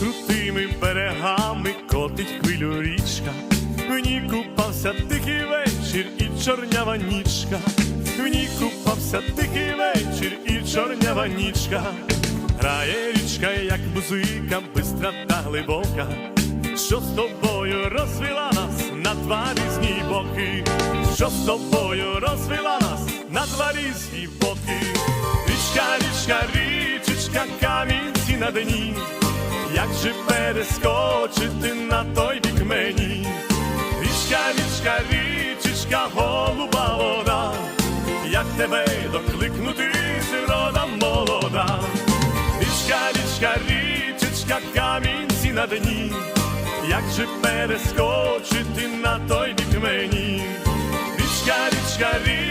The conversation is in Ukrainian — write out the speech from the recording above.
крутими берегами котить хвилю річка, в ній купався тихий вечір і чорнява нічка, в ній купався тихий вечір і чорнява нічка, грає річка, як музика, бистра та глибока, що з тобою розвела нас на два різні боки, що з тобою розвела нас на два різні боки, річка, річка, річечка, камінці на дні як же перескочити на той бік мені? Річка, річка, річечка, голуба вода, як тебе докликнути природа молода. Річка, річка, річечка, камінці на дні, як же перескочити на той бік мені? Річка, річка, річечка,